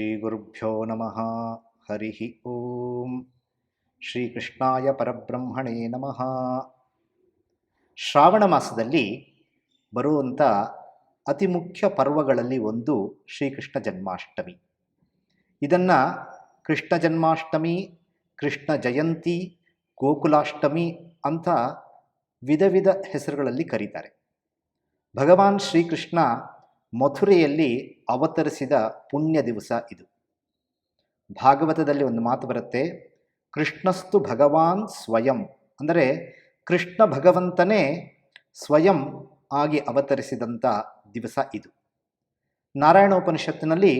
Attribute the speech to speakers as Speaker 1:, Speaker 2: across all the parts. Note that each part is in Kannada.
Speaker 1: ಶ್ರೀಗುರುಭ್ಯೋ ನಮಃ ಹರಿ ಓಂ ಶ್ರೀಕೃಷ್ಣಾಯ ಪರಬ್ರಹ್ಮಣೇ ನಮಃ ಶ್ರಾವಣ ಮಾಸದಲ್ಲಿ ಬರುವಂಥ ಅತಿ ಮುಖ್ಯ ಪರ್ವಗಳಲ್ಲಿ ಒಂದು ಶ್ರೀಕೃಷ್ಣ ಜನ್ಮಾಷ್ಟಮಿ. ಇದನ್ನು ಕೃಷ್ಣ ಜನ್ಮಾಷ್ಟಮಿ, ಕೃಷ್ಣ ಜಯಂತಿ, ಗೋಕುಲಾಷ್ಟಮಿ ಅಂತ ವಿಧ ವಿಧ ಹೆಸರುಗಳಲ್ಲಿ ಕರೀತಾರೆ. ಭಗವಾನ್ ಶ್ರೀಕೃಷ್ಣ ಮಥುರೆಯಲ್ಲಿ ಅವತರಿಸಿದ ಪುಣ್ಯ ದಿವಸ ಇದು. ಭಾಗವತದಲ್ಲಿ ಒಂದು ಮಾತು ಬರುತ್ತೆ, ಕೃಷ್ಣಸ್ತು ಭಗವಾನ್ ಸ್ವಯಂ. ಅಂದರೆ ಕೃಷ್ಣ ಭಗವಂತನೇ ಸ್ವಯಂ ಆಗಿ ಅವತರಿಸಿದಂಥ ದಿವಸ ಇದು. ನಾರಾಯಣೋಪನಿಷತ್ತಿನಲ್ಲಿ,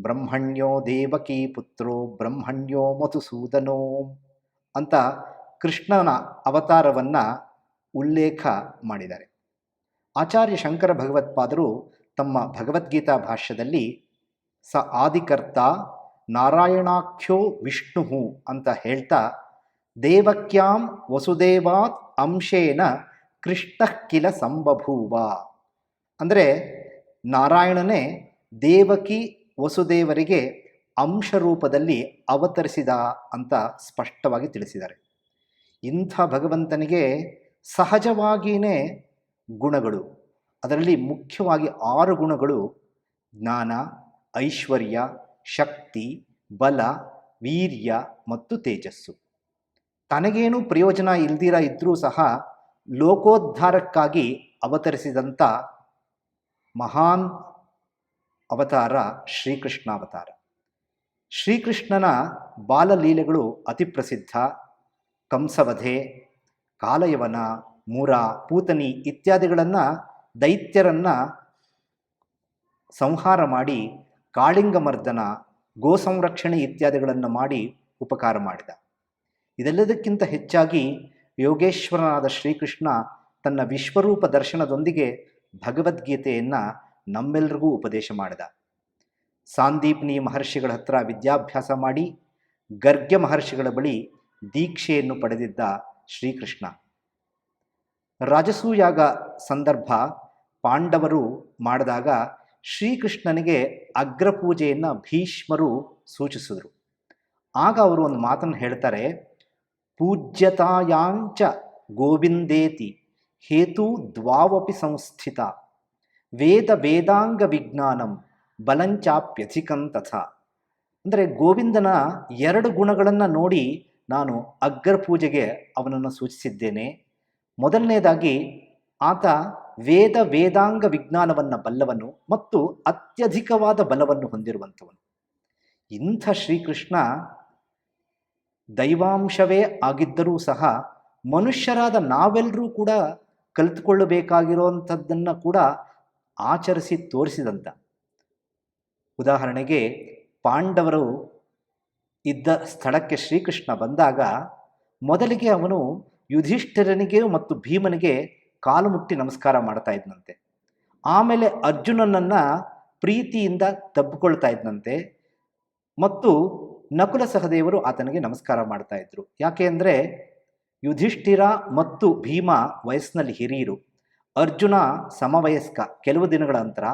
Speaker 1: ಬ್ರಹ್ಮಣ್ಯೋ ದೇವಕಿ ಪುತ್ರೋ, ಬ್ರಹ್ಮಣ್ಯೋ ಮಧುಸೂದನೋ ಅಂತ ಕೃಷ್ಣನ ಅವತಾರವನ್ನು ಉಲ್ಲೇಖ ಮಾಡಿದ್ದಾರೆ. ಆಚಾರ್ಯ ಶಂಕರ ಭಗವತ್ಪಾದರು ತಮ್ಮ ಭಗವದ್ಗೀತಾ ಭಾಷ್ಯದಲ್ಲಿ ಸ ಆದಿಕರ್ತ ನಾರಾಯಣಾಖ್ಯೋ ವಿಷ್ಣು ಅಂತ ಹೇಳ್ತಾ, ದೇವಕ್ಯಾಂ ವಸುದೇವಾತ್ ಅಂಶೇನ ಕೃಷ್ಣ ಕಿಲ ಸಂಬಭೂವ. ಅಂದರೆ ನಾರಾಯಣನೇ ದೇವಕಿ ವಸುದೇವರಿಗೆ ಅಂಶ ರೂಪದಲ್ಲಿ ಅವತರಿಸಿದ ಅಂತ ಸ್ಪಷ್ಟವಾಗಿ ತಿಳಿಸಿದ್ದಾರೆ. ಇಂಥ ಭಗವಂತನಿಗೆ ಸಹಜವಾಗಿಯೇ ಗುಣಗಳು. ಅದರಲ್ಲಿ ಮುಖ್ಯವಾಗಿ ಆರು ಗುಣಗಳು ಜ್ಞಾನ, ಐಶ್ವರ್ಯ, ಶಕ್ತಿ, ಬಲ, ವೀರ್ಯ ಮತ್ತು ತೇಜಸ್ಸು. ತನಗೇನು ಪ್ರಯೋಜನ ಇಲ್ದಿರ ಇದ್ದರೂ ಸಹ ಲೋಕೋದ್ಧಾರಕ್ಕಾಗಿ ಅವತರಿಸಿದಂಥ ಮಹಾನ್ ಅವತಾರ ಶ್ರೀಕೃಷ್ಣ ಅವತಾರ ಶ್ರೀಕೃಷ್ಣನ ಬಾಲಲೀಲೆಗಳು ಅತಿ ಪ್ರಸಿದ್ಧ. ಕಂಸವಧೆ, ಕಾಲಯವನ, ಮೂರ, ಪೂತನಿ ಇತ್ಯಾದಿಗಳನ್ನು ದೈತ್ಯರನ್ನು ಸಂಹಾರ ಮಾಡಿ ಕಾಳಿಂಗಮರ್ದನ ಗೋ ಸಂರಕ್ಷಣೆ ಇತ್ಯಾದಿಗಳನ್ನು ಮಾಡಿ ಉಪಕಾರ ಮಾಡಿದ. ಇದೆಲ್ಲದಕ್ಕಿಂತ ಹೆಚ್ಚಾಗಿ ಯೋಗೇಶ್ವರನಾದ ಶ್ರೀಕೃಷ್ಣ ತನ್ನ ವಿಶ್ವರೂಪ ದರ್ಶನದೊಂದಿಗೆ ಭಗವದ್ಗೀತೆಯನ್ನು ನಮ್ಮೆಲ್ಲರಿಗೂ ಉಪದೇಶ ಮಾಡಿದ. ಸಾಂದೀಪ್ನಿ ಮಹರ್ಷಿಗಳ ಹತ್ರ ವಿದ್ಯಾಭ್ಯಾಸ ಮಾಡಿ ಗರ್ಗ್ಯ ಮಹರ್ಷಿಗಳ ಬಳಿ ದೀಕ್ಷೆಯನ್ನು ಪಡೆದಿದ್ದ ಶ್ರೀಕೃಷ್ಣ. ರಾಜಸೂಯಾಗ ಸಂದರ್ಭ ಪಾಂಡವರು ಮಾಡಿದಾಗ ಶ್ರೀಕೃಷ್ಣನಿಗೆ ಅಗ್ರಪೂಜೆಯನ್ನು ಭೀಷ್ಮರು ಸೂಚಿಸಿದರು. ಆಗ ಅವರು ಒಂದು ಮಾತನ್ನು ಹೇಳ್ತಾರೆ, ಪೂಜ್ಯತಾಯಾಂಚ ಗೋವಿಂದೇತಿ ಹೇತು ದ್ವಾವಪಿ ಸಂಸ್ಥಿತ ವೇದ ವೇದಾಂಗ ವಿಜ್ಞಾನಂ ಬಲಂಚಾಪ್ಯಧಿಕಂ ತಥಾ. ಅಂದರೆ ಗೋವಿಂದನ ಎರಡು ಗುಣಗಳನ್ನು ನೋಡಿ ನಾನು ಅಗ್ರಪೂಜೆಗೆ ಅವನನ್ನು ಸೂಚಿಸಿದ್ದೇನೆ. ಮೊದಲನೇದಾಗಿ ಆತ ವೇದ ವೇದಾಂಗ ವಿಜ್ಞಾನವನ್ನು ಬಲ್ಲವನು ಮತ್ತು ಅತ್ಯಧಿಕವಾದ ಬಲವನ್ನು ಹೊಂದಿರುವಂಥವನು. ಇಂಥ ಶ್ರೀಕೃಷ್ಣ ದೈವಾಂಶವೇ ಆಗಿದ್ದರೂ ಸಹ ಮನುಷ್ಯರಾದ ನಾವೆಲ್ಲರೂ ಕೂಡ ಕಲಿತುಕೊಳ್ಳಬೇಕಾಗಿರುವಂಥದ್ದನ್ನು ಕೂಡ ಆಚರಿಸಿ ತೋರಿಸಿದಂಥ ಉದಾಹರಣೆಗೆ ಪಾಂಡವರು ಇದ್ದ ಸ್ಥಳಕ್ಕೆ ಶ್ರೀಕೃಷ್ಣ ಬಂದಾಗ ಮೊದಲಿಗೆ ಅವನು ಯುಧಿಷ್ಠಿರನಿಗೆ ಮತ್ತು ಭೀಮನಿಗೆ ಕಾಲು ಮುಟ್ಟಿ ನಮಸ್ಕಾರ ಮಾಡ್ತಾ ಇದ್ನಂತೆ. ಆಮೇಲೆ ಅರ್ಜುನನನ್ನು ಪ್ರೀತಿಯಿಂದ ತಬ್ಬಿಕೊಳ್ತಾ ಇದ್ನಂತೆ. ಮತ್ತು ನಕುಲ ಸಹದೇವರು ಆತನಿಗೆ ನಮಸ್ಕಾರ ಮಾಡ್ತಾ ಇದ್ರು. ಯಾಕೆ ಅಂದರೆ ಯುಧಿಷ್ಠಿರ ಮತ್ತು ಭೀಮ ವಯಸ್ಸಿನಲ್ಲಿ ಹಿರಿಯರು. ಅರ್ಜುನ ಸಮವಯಸ್ಕ ಕೆಲವು ದಿನಗಳ ನಂತರ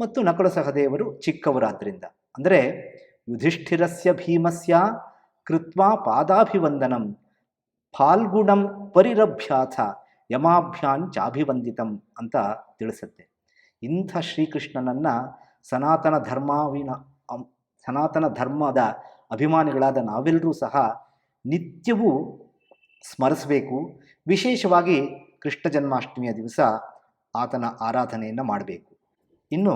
Speaker 1: ಮತ್ತು ನಕುಲ ಸಹದೇವರು ಚಿಕ್ಕವರಾದ್ರಿಂದ. ಅಂದರೆ ಯುಧಿಷ್ಠಿರಸ್ಯ ಭೀಮಸ್ಯ ಕೃತ್ವಾ ಪಾದಾಭಿವಂದನಂ ಫಾಲ್ಗುಣಂ ಪರಿರಭ್ಯಾಥ ಯಮಾಭ್ಯಾನ್ ಚಾಭಿವಂದಿತಂ ಅಂತ ತಿಳಿಸುತ್ತೆ. ಇಂಥ ಶ್ರೀಕೃಷ್ಣನನ್ನು ಸನಾತನ ಧರ್ಮಾವಿನ ಸನಾತನ ಧರ್ಮದ ಅಭಿಮಾನಿಗಳಾದ ನಾವೆಲ್ಲರೂ ಸಹ ನಿತ್ಯವೂ ಸ್ಮರಿಸಬೇಕು. ವಿಶೇಷವಾಗಿ ಕೃಷ್ಣ ಜನ್ಮಾಷ್ಟಮಿಯ ದಿವಸ ಆತನ ಆರಾಧನೆಯನ್ನು ಮಾಡಬೇಕು. ಇನ್ನು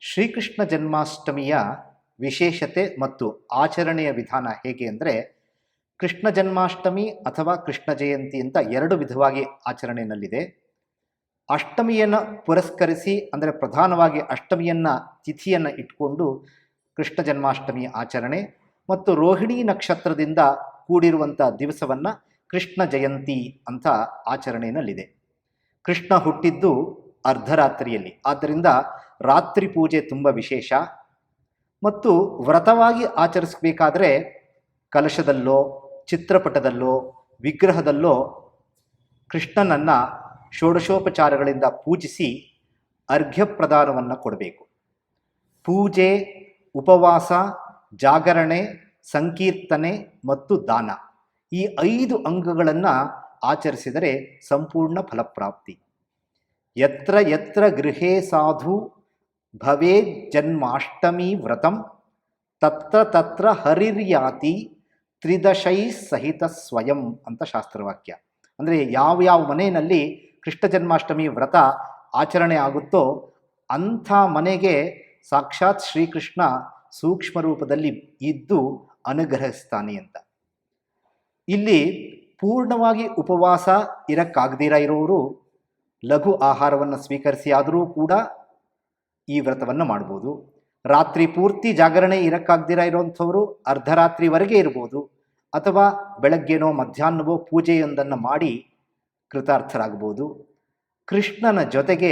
Speaker 1: ಶ್ರೀಕೃಷ್ಣ ಜನ್ಮಾಷ್ಟಮಿಯ ವಿಶೇಷತೆ ಮತ್ತು ಆಚರಣೆಯ ವಿಧಾನ ಹೇಗೆ ಅಂದರೆ ಕೃಷ್ಣ ಜನ್ಮಾಷ್ಟಮಿ ಅಥವಾ ಕೃಷ್ಣ ಜಯಂತಿ ಅಂತ ಎರಡು ವಿಧವಾಗಿ ಆಚರಣೆಯಲ್ಲಿದೆ. ಅಷ್ಟಮಿಯನ್ನು ಪುರಸ್ಕರಿಸಿ, ಅಂದರೆ ಪ್ರಧಾನವಾಗಿ ಅಷ್ಟಮಿಯನ್ನು ತಿಥಿಯನ್ನು ಇಟ್ಕೊಂಡು ಕೃಷ್ಣ ಜನ್ಮಾಷ್ಟಮಿ ಆಚರಣೆ ಮತ್ತು ರೋಹಿಣಿ ನಕ್ಷತ್ರದಿಂದ ಕೂಡಿರುವಂಥ ದಿವಸವನ್ನು ಕೃಷ್ಣ ಜಯಂತಿ ಅಂತ ಆಚರಣೆಯಲ್ಲಿದೆ. ಕೃಷ್ಣ ಹುಟ್ಟಿದ್ದು ಅರ್ಧರಾತ್ರಿಯಲ್ಲಿ, ಆದ್ದರಿಂದ ರಾತ್ರಿ ಪೂಜೆ ತುಂಬ ವಿಶೇಷ. ಮತ್ತು ವ್ರತವಾಗಿ ಆಚರಿಸಬೇಕಾದ್ರೆ ಕಲಶದಲ್ಲೋ ಚಿತ್ರಪಟದಲ್ಲೋ, ವಿಗ್ರಹದಲ್ಲೋ ಕೃಷ್ಣನನ್ನು ಷೋಡಶೋಪಚಾರಗಳಿಂದ ಪೂಜಿಸಿ ಅರ್ಘ್ಯಪ್ರದಾನವನ್ನು ಕೊಡಬೇಕು. ಪೂಜೆ, ಉಪವಾಸ, ಜಾಗರಣೆ, ಸಂಕೀರ್ತನೆ ಮತ್ತು ದಾನ ಈ ಐದು ಅಂಗಗಳನ್ನು ಆಚರಿಸಿದರೆ ಸಂಪೂರ್ಣ ಫಲಪ್ರಾಪ್ತಿ. ಯತ್ರ ಯತ್ರ ಗೃಹೇ ಸಾಧು ಭವೇ ಜನ್ಮಾಷ್ಟಮಿ ವ್ರತಂ ತತ್ರ ತತ್ರ ಹರಿರ್ಯಾತಿ ತ್ರಿದಶೈ ಸಹಿತ ಸ್ವಯಂ ಅಂತ ಶಾಸ್ತ್ರವಾಕ್ಯ. ಅಂದರೆ ಯಾವ ಯಾವ ಮನೆಯಲ್ಲಿ ಕೃಷ್ಣ ಜನ್ಮಾಷ್ಟಮಿ ವ್ರತ ಆಚರಣೆ ಆಗುತ್ತೋ ಅಂಥ ಮನೆಗೆ ಸಾಕ್ಷಾತ್ ಶ್ರೀಕೃಷ್ಣ ಸೂಕ್ಷ್ಮ ರೂಪದಲ್ಲಿ ಇದ್ದು ಅನುಗ್ರಹಿಸ್ತಾನೆ ಅಂತ. ಇಲ್ಲಿ ಪೂರ್ಣವಾಗಿ ಉಪವಾಸ ಇರಕ್ಕಾಗದಿರ ಇರೋರು ಲಘು ಆಹಾರವನ್ನು ಸ್ವೀಕರಿಸಿ ಆದರೂ ಕೂಡ ಈ ವ್ರತವನ್ನು ಮಾಡ್ಬೋದು. ರಾತ್ರಿ ಪೂರ್ತಿ ಜಾಗರಣೆ ಇರಕ್ಕಾಗ್ದಿರ ಇರೋಂಥವರು ಅರ್ಧರಾತ್ರಿವರೆಗೆ ಇರ್ಬೋದು. ಅಥವಾ ಬೆಳಗ್ಗೆನೋ ಮಧ್ಯಾಹ್ನವೋ ಪೂಜೆಯೊಂದನ್ನು ಮಾಡಿ ಕೃತಾರ್ಥರಾಗ್ಬೋದು ಕೃಷ್ಣನ ಜೊತೆಗೆ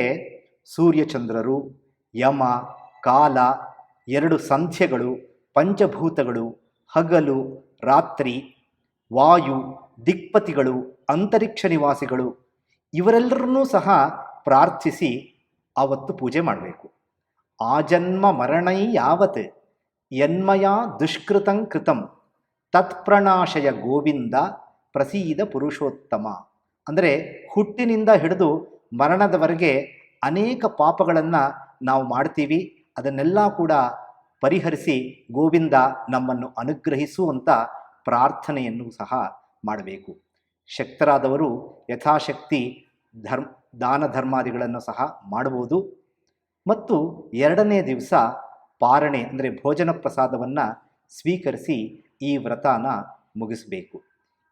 Speaker 1: ಸೂರ್ಯಚಂದ್ರರು, ಯಮ, ಕಾಲ, ಎರಡು ಸಂಧ್ಯಗಳು, ಪಂಚಭೂತಗಳು, ಹಗಲು, ರಾತ್ರಿ, ವಾಯು, ದಿಕ್ಪತಿಗಳು, ಅಂತರಿಕ್ಷ ನಿವಾಸಿಗಳು ಇವರೆಲ್ಲರನ್ನೂ ಸಹ ಪ್ರಾರ್ಥಿಸಿ ಆವತ್ತು ಪೂಜೆ ಮಾಡಬೇಕು. ಆಜನ್ಮ ಮರಣೈ ಯಾವತ್? ಯನ್ಮಯ ದುಷ್ಕೃತಂ ಕೃತಂ. ತತ್ಪ್ರಣಾಶಯ ಗೋವಿಂದ ಪ್ರಸೀದ ಪುರುಷೋತ್ತಮ. ಅಂದರೆ ಹುಟ್ಟಿನಿಂದ ಹಿಡಿದು ಮರಣದವರೆಗೆ ಅನೇಕ ಪಾಪಗಳನ್ನು ನಾವು ಮಾಡ್ತೀವಿ. ಅದನ್ನೆಲ್ಲ ಕೂಡ ಪರಿಹರಿಸಿ ಗೋವಿಂದ ನಮ್ಮನ್ನು ಅನುಗ್ರಹಿಸುವಂಥ ಪ್ರಾರ್ಥನೆಯನ್ನು ಸಹ ಮಾಡಬೇಕು. ಶಕ್ತರಾದವರು ಯಥಾಶಕ್ತಿ ಧರ್ಮ, ದಾನ ಧರ್ಮಾದಿಗಳನ್ನು ಸಹ ಮಾಡಬಹುದು ಮತ್ತು ಎರಡನೇ ದಿವಸ ಪಾರಣೆ, ಅಂದರೆ ಭೋಜನ ಪ್ರಸಾದವನ್ನು ಸ್ವೀಕರಿಸಿ ಈ ವ್ರತನ ಮುಗಿಸಬೇಕು.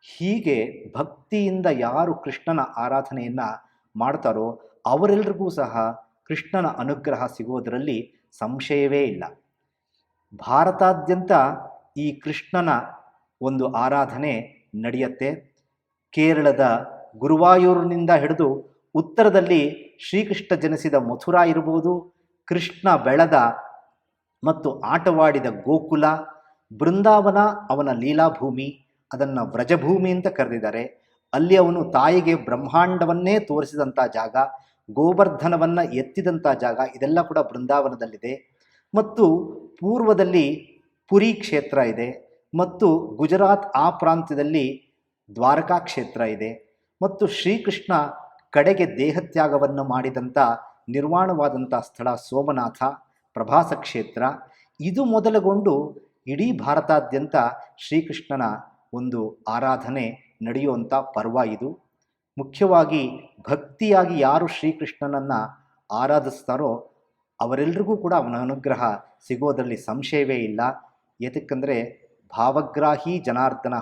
Speaker 1: ಹೀಗೆ ಭಕ್ತಿಯಿಂದ ಯಾರು ಕೃಷ್ಣನ ಆರಾಧನೆಯನ್ನು ಮಾಡ್ತಾರೋ ಅವರೆಲ್ಲರಿಗೂ ಸಹ ಕೃಷ್ಣನ ಅನುಗ್ರಹ ಸಿಗೋದರಲ್ಲಿ ಸಂಶಯವೇ ಇಲ್ಲ. ಭಾರತಾದ್ಯಂತ ಈ ಕೃಷ್ಣನ ಒಂದು ಆರಾಧನೆ ನಡೆಯುತ್ತೆ. ಕೇರಳದ ಗುರುವಾಯೂರಿನಿಂದ ಹಿಡಿದು ಉತ್ತರದಲ್ಲಿ ಶ್ರೀಕೃಷ್ಣ ಜನಿಸಿದ ಮಥುರಾ ಇರ್ಬೋದು, ಕೃಷ್ಣ ಬೆಳೆದ ಮತ್ತು ಆಟವಾಡಿದ ಗೋಕುಲ ಬೃಂದಾವನ ಅವನ ಲೀಲಾಭೂಮಿ, ಅದನ್ನು ವ್ರಜಭೂಮಿ ಅಂತ ಕರೆದಿದ್ದಾರೆ. ಅಲ್ಲಿ ಅವನು ತಾಯಿಗೆ ಬ್ರಹ್ಮಾಂಡವನ್ನೇ ತೋರಿಸಿದಂಥ ಜಾಗ, ಗೋವರ್ಧನವನ್ನು ಎತ್ತಿದಂಥ ಜಾಗ, ಇದೆಲ್ಲ ಕೂಡ ಬೃಂದಾವನದಲ್ಲಿದೆ. ಮತ್ತು ಪೂರ್ವದಲ್ಲಿ ಪುರಿ ಕ್ಷೇತ್ರ ಇದೆ, ಮತ್ತು ಗುಜರಾತ್ ಆ ಪ್ರಾಂತ್ಯದಲ್ಲಿ ದ್ವಾರಕಾ ಕ್ಷೇತ್ರ ಇದೆ, ಮತ್ತು ಶ್ರೀಕೃಷ್ಣ ಕಡೆಗೆ ದೇಹತ್ಯಾಗವನ್ನು ಮಾಡಿದಂಥ ನಿರ್ವಾಣವಾದಂಥ ಸ್ಥಳ ಸೋಮನಾಥ, ಪ್ರಭಾಸ ಕ್ಷೇತ್ರ. ಇದು ಮೊದಲುಗೊಂಡು ಇಡೀ ಭಾರತಾದ್ಯಂತ ಶ್ರೀಕೃಷ್ಣನ ಒಂದು ಆರಾಧನೆ ನಡೆಯುವಂಥ ಪರ್ವ ಇದು. ಮುಖ್ಯವಾಗಿ ಭಕ್ತಿಯಾಗಿ ಯಾರು ಶ್ರೀಕೃಷ್ಣನನ್ನು ಆರಾಧಿಸ್ತಾರೋ ಅವರೆಲ್ಲರಿಗೂ ಕೂಡ ಅವನ ಅನುಗ್ರಹ ಸಿಗೋದರಲ್ಲಿ ಸಂಶಯವೇ ಇಲ್ಲ. ಏತಕ್ಕಂದರೆ ಭಾವಗ್ರಾಹಿ ಜನಾರ್ದನ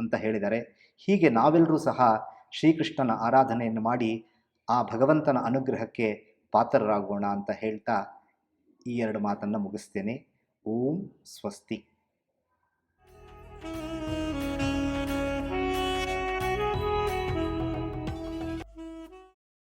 Speaker 1: ಅಂತ ಹೇಳಿದ್ದಾರೆ ಹೀಗೆ ನಾವೆಲ್ಲರೂ ಸಹ ಶ್ರೀಕೃಷ್ಣನ ಆರಾಧನೆಯನ್ನು ಮಾಡಿ ಆ ಭಗವಂತನ ಅನುಗ್ರಹಕ್ಕೆ ಪಾತ್ರರಾಗೋಣ ಅಂತ ಹೇಳ್ತಾ ಈ ಎರಡು ಮಾತನ್ನು ಮುಗಿಸ್ತೇನೆ.
Speaker 2: Om Swasti.